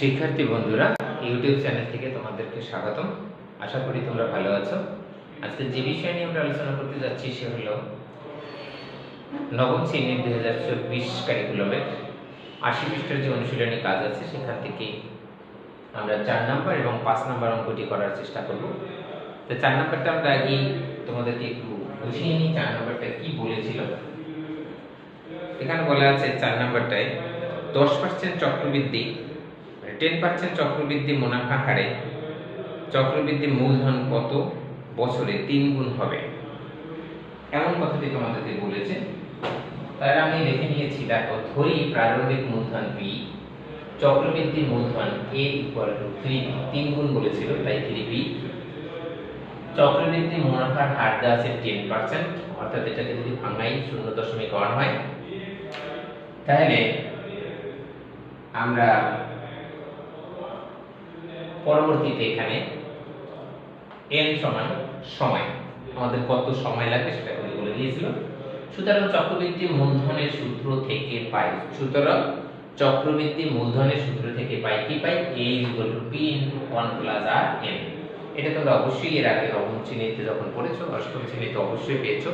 শিক্ষার্থী বন্ধুরা, YouTube channel থেকে তোমাদেরকে স্বাগতম। আশা করি তোমরা ভালো আছো। আজকে যে বিষয় নিয়ে আমরা আলোচনা করতে যাচ্ছি সে হলো নবম শ্রেণির দুই হাজার চব্বিশ কারিকুলামের আশি পৃষ্ঠার যে অনুশীলনী কাজ আছে, সেখান থেকে আমরা চার নাম্বার এবং পাঁচ নাম্বার অঙ্কটি করার চেষ্টা করব। তো চার নাম্বারটা আমরা আগেই তোমাদেরকে একটু বুঝিয়ে নিই, চার নাম্বারটা কি বলেছিল। এখানে বলা আছে চার নাম্বারটায় দশ পার্সেন্ট চক্রবৃদ্ধি টেন পার্সেন্ট চক্রবৃদ্ধি মুনাফা হারে চক্রবৃদ্ধি মূলধন কত বছরে তিন গুণ হবে? এমন কথাটি তোমাদেরকে বলেছে। তাহলে আমি দেখে নিয়েছি, দেখো, ধরি প্রারম্ভিক মূলধন বি চক্রবৃদ্ধি মূলধন এ ইকুয়াল টু থ্রি তিন গুণ বলেছিল, তাই থ্রি বি চক্রবৃদ্ধি মুনাফার হার দেওয়া আছে টেন পার্সেন্ট অর্থাৎ এটাকে যদি ভাঙাই শূন্য দশমিক ওয়ান হয়, তাহলে আমরা পরবর্তীতে এখানে n সমান সময়, আমাদের কত সময় লাগে সেটা করে বলে দিয়েছিল। সুতরাং চক্রবৃদ্ধি মূলধনের সূত্র থেকে পাই, সুতরাং চক্রবৃদ্ধি মূলধনের সূত্র থেকে পাই কি পাই? a p 1 plus r n এটা তোমরা অবশ্যই এর আগে নবম শ্রেণীতে যখন পড়েছো, অষ্টম শ্রেণীতে অবশ্যই পেয়েছ।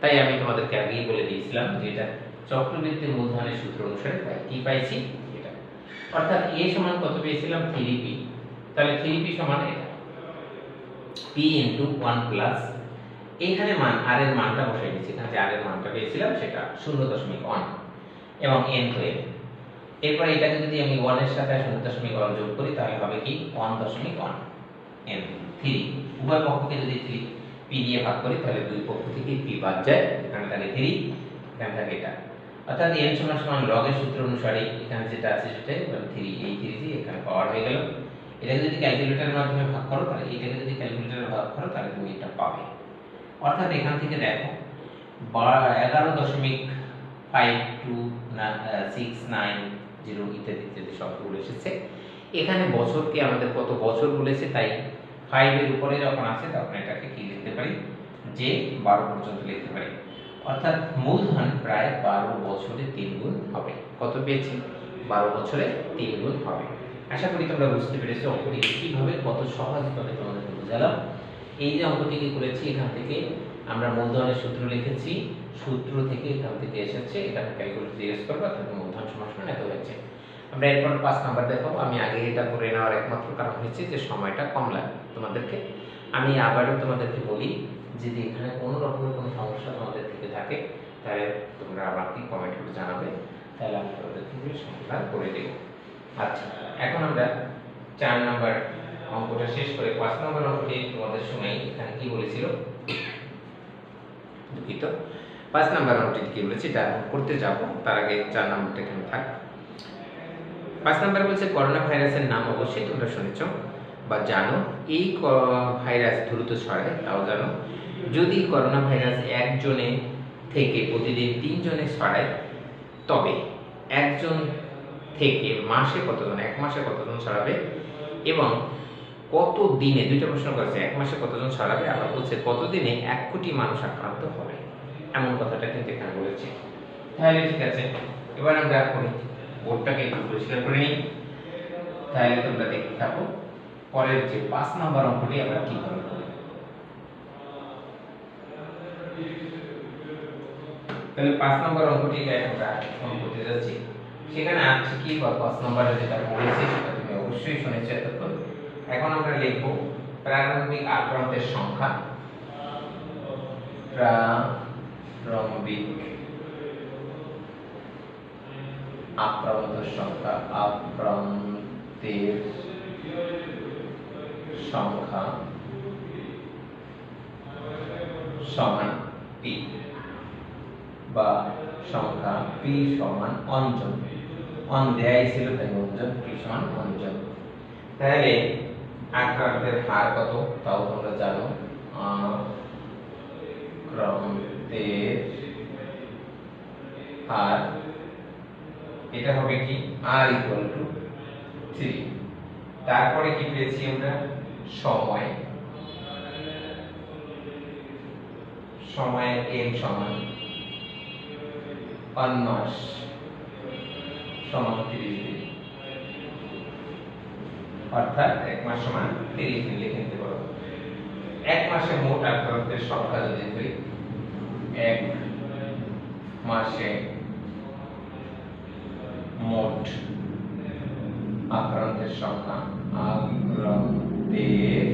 তাই আমি তোমাদেরকে আগেই বলে দিয়েছিলাম যে এটা চক্রবৃদ্ধি মূলধনের সূত্র অনুসারে পাই। কি পাইছি? এটা। অর্থাৎ a সমান কত পেয়েছিলাম? 3p তাহলে 3p সমান এটা। p ইনটু 1 প্লাস এইখানে মান, r এর মানটা বসাই দিয়েছি এখানে যে r এর মানটা পেয়েছিলাম, সেটা 0.1 এবং n তো n এরপর এটাকে যদি আমি 1 এর সাথে 0.1 যোগ করি, তাহলে হবে কি? 1.1 n 3 উভয় পক্ষকে যদি 3 p দিয়ে ভাগ করি, তাহলে দুই পক্ষ থেকে p বাদ যায়। এখানে থাকে 3 এখানে থাকে এটা। অর্থাৎ n সমান সমান এর সূত্র অনুসারে এখানে যেটা আছে সেটাই 3 এই 3 দিয়ে এখানে পাওয়ার হয়ে গেল। এটাকে যদি ক্যালকুলেটরের মাধ্যমে ভাগ করো, তাহলে এটাকে যদি ক্যালকুলেটরে ভাগ করো, তাহলে তুমি এটা পাবে। অর্থাৎ এখান থেকে দেখো এগারো দশমিক five two six nine zero ইত্যাদি ইত্যাদি শব্দগুলো এসেছে। এখানে বছরকে আমাদের কত বছর বলেছে, তাই ফাইভের উপরে যখন আছে, তখন এটাকে কি লিখতে পারি? যে বারো পর্যন্ত লিখতে পারি। অর্থাৎ মূলধন প্রায় বারো বছরে তিন গুণ হবে। কত পেয়েছি? বারো বছরে তিন গুণ হবে। আশা করি তোমরা বুঝতে পেরেছ অঙ্কটিকে কীভাবে কত সহজভাবে তোমাদেরকে বোঝালাম। এই যে অঙ্কটিকে করেছি, এখান থেকে আমরা মূলধনের সূত্র লিখেছি, সূত্র থেকে এখান থেকে এসেছে এটা ক্যালকুলেটর জিজ্ঞেস করব তাহলে মূলধন সমান এত হয়েছে। আমরা এরপর পাঁচ নাম্বার দেখাবো। আমি আগে এটা করে নেওয়ার একমাত্র কারণ হয়েছে যে সময়টা কম লাগবে তোমাদেরকে। আমি আবারও তোমাদেরকে বলি, যদি এখানে কোনো রকমের কোনো সমস্যা তোমাদের থেকে থাকে, তাহলে তোমরা আমাকে কমেন্ট করে জানাবে। তাহলে আমি তোমাদেরকে সমাধান করে দেবো। আচ্ছা এখন আমরা চার নাম্বার অঙ্কটা শেষ করে পাঁচ নম্বর অঙ্কটি তোমাদের শোনাই এখানে কি বলেছিল? দুঃখিত। পাঁচ নাম্বার অঙ্কটি কি বলেছে? এটা করতে যাব, তার আগে চার নাম্বারটা এখানে থাক। পাঁচ নাম্বার বলছে, করোনা ভাইরাসের নাম অবশ্যই তোমরা শুনেছ বা জানো। এই ভাইরাস দ্রুত ছড়ায়, তাও জানো। যদি করোনা ভাইরাস একজনে থেকে প্রতিদিন তিনজনে ছড়ায়, তবে একজন থেকে মাসে কতজন, এক মাসে কতজন ছড়াবে এবং কত দিনে দুইটা প্রশ্ন করেছে, এক মাসে কতজন ছড়াবে? আবার বলছে কত দিনে এক কোটি মানুষ আক্রান্ত হবে? এমন কথাটা কিন্তু এখানে বলেছে। তাহলে ঠিক আছে, এবার আমরা করি বোর্ডটাকে একটু পরিষ্কার করে নিই। তাহলে তোমরা দেখতে থাকো, পরের যে পাঁচ নম্বর অঙ্কটি আমরা কীভাবে করি তাহলে পাঁচ নম্বর অঙ্কটি আমরা করতে যাচ্ছি। সেখানে আছে কি বা পাঁচ নম্বরে যেটা পড়েছি সেটা তুমি অবশ্যই শুনেছো এতক্ষণ। এখন আমরা লিখব প্রারম্ভিক আক্রান্তের সংখ্যা। প্রারম্ভিক সংখ্যা, আক্রান্তের সংখ্যা সমান পি বা সংখ্যা পি সমান অঞ্চল। অন দেয়াই ছিল তাই অঞ্চল পি সমান অঞ্চল তাহলে আক্রান্তের হার কত? তাও তোমরা জানো। আক্রান্তের হার, এটা হবে কি? আর ইকুয়াল টু থ্রি তারপরে কি পেয়েছি আমরা? সময়। সময়ের এন সমান। পাঁচ মাস সমান তিরিশ দিন অর্থাৎ এক মাস সমান তিরিশ দিন লিখে নিতে পারো। এক মাসে মোট আক্রান্তের সংখ্যা যদি ধরি এক মাসে মোট আক্রান্তের সংখ্যা আক্রান্তের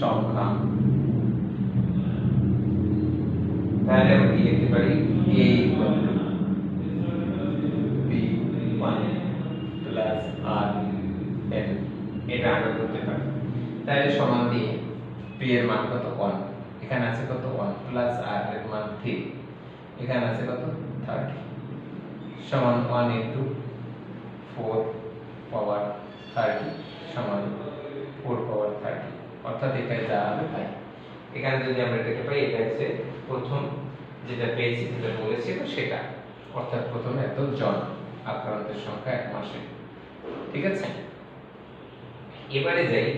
সংখ্যা। তাহলে আমরা কি লিখতে পারি? a তাহলে সমান দিয়ে p এর মান কত? 1 এখানে আছে কত? 1 প্লাস r এর মান 3 এখানে আছে কত? 30 সমান 1 ইনটু 4 পাওয়ার 30 সমান 4 পাওয়ার 30 অর্থাৎ এটা যা হবে তাই। এখানে যদি আমরা এটাকে পাই, এটা হচ্ছে প্রথম যেটা পেয়েছি, যেটা বলেছিল, সেটা। অর্থাৎ প্রথমে এত জন আক্রান্তের সংখ্যা এক মাসে। ঠিক আছে? এবারে যাই।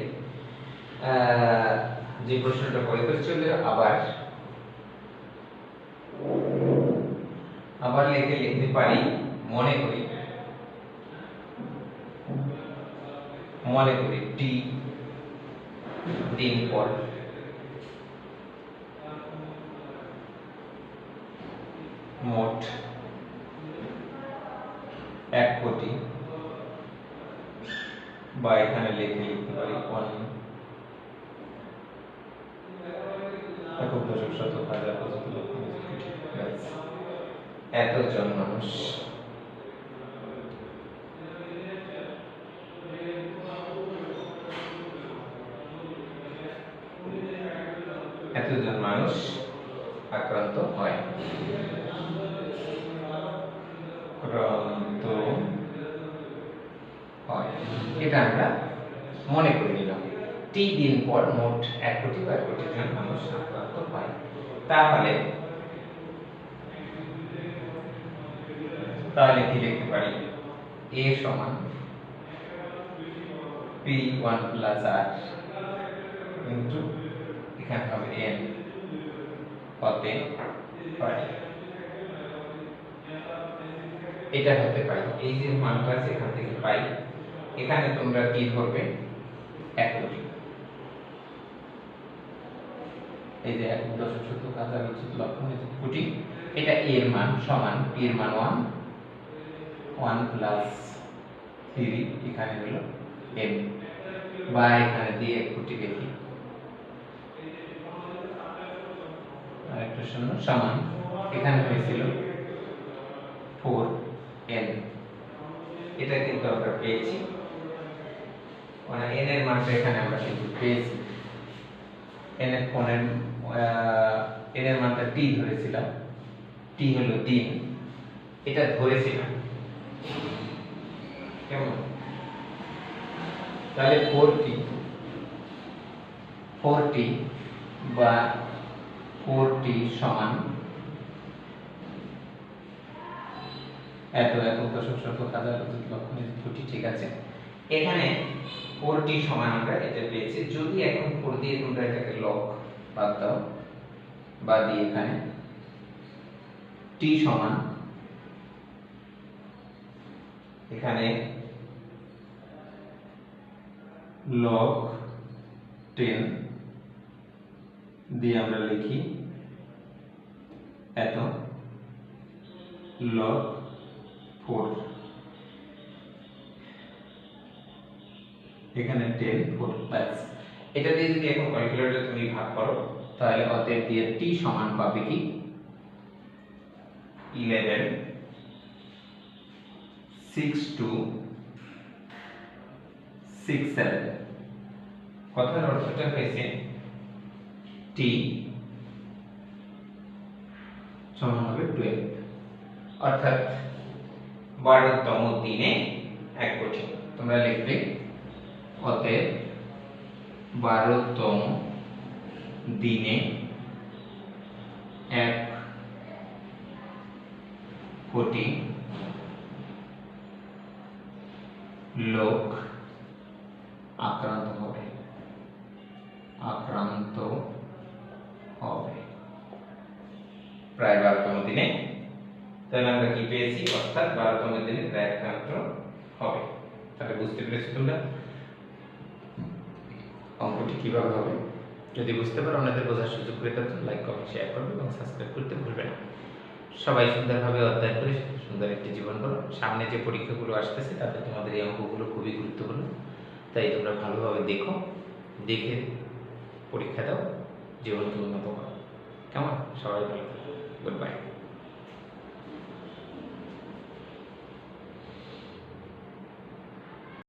যে প্রশ্নটা পরে চল আবার আবার লিখে লিখতে পারি, মনে করি। মনে করি টি দিন পর। মোট এক কোটি। বা এখানে লিখে লিখতে পারি ওয়ান একক দশক শতক হাজার লক্ষ কোটি ব্যাস। এতজন মানুষ। এতজন মানুষ আক্রান্ত হয়। হয়। এটা আমরা মনে করে। টি দিন পর মোট এক কোটি বা এক কোটি জন মানুষ আক্রান্ত হয়। তাহলে তাহলে কি লিখতে পারি? এ সমান P one plus R into এখানে হবে এন। হতে পারে এটা হতে পারে। এই যে মানটা আছে, এখান থেকে পাই। এখানে তোমরা কি ধরবে এক কোটি এই যে দশক শতক হাজার লক্ষ নিযুত কোটি, এটা a এর মান সমান p এর মান ওয়ান ওয়ান প্লাস থ্রি এখানে হলো m বা এখানে দিয়ে কোটি লিখি আরেকটা শূন্য, সমান, এখানে হয়েছিল ফোর এন এটা কিন্তু আমরা পেয়েছি। মানে এন এর মানটা এখানে আমরা কিন্তু পেয়েছি। এন এর কোণের এন এর মানটা টি ধরেছিলাম। টি হলো দিন এটা ধরেছিলাম। কেমন? তাহলে ফোর টি ফোর টি বা ফোর টি সমান এত একক দশক শতক হাজার লক্ষ কোটি ঠিক আছে। এখানে ফোর টি সমান আমরা এটা পেয়েছি। যদি এখন ফোর দিয়ে তোমরা এটাকে লক বাদ দাও। বা দিয়ে এখানে টি সমান এখানে লগ টেন দিয়ে আমরা লিখি এত লগ ফোর এখানে টেন ফোর ব্যাস। এটা দিয়ে যদি এখন ক্যালকুলেটরে তুমি ভাগ করো, তাহলে অতএব দিয়ে টি সমান পাবে কি? Eleven six two six seven কথার অর্থটা হয়েছে টি সমান হবে টুয়েলভ অর্থাৎ বারোতম দিনে এক কোটি। তোমরা লিখবে, অতএব বারোতম দিনে এক কোটি লোক আক্রান্ত হবে আক্রান্ত হবে। প্রায় বারোতম দিনে। তাহলে আমরা কি পেয়েছি? অর্থাৎ বারোতম দিনে প্রায় আক্রান্ত হবে। তাহলে বুঝতে পেরেছ তোমরা? অঙ্কটি কীভাবে হবে? যদি বুঝতে পারো অন্যদের বোঝার সুযোগ করে দেওয়ার লাইক কমেন্ট শেয়ার করবে এবং সাবস্ক্রাইব করতে ভুলবে না। সবাই সুন্দরভাবে অধ্যয়ন করে সুন্দর একটি জীবন করো সামনে যে পরীক্ষাগুলো আসতেছে, তাতে তোমাদের এই অঙ্কগুলো খুবই গুরুত্বপূর্ণ। তাই তোমরা ভালোভাবে দেখো, দেখে পরীক্ষা দাও জীবনকে উন্নত করো। কেমন? সবাই ভালো থাকো। Good bye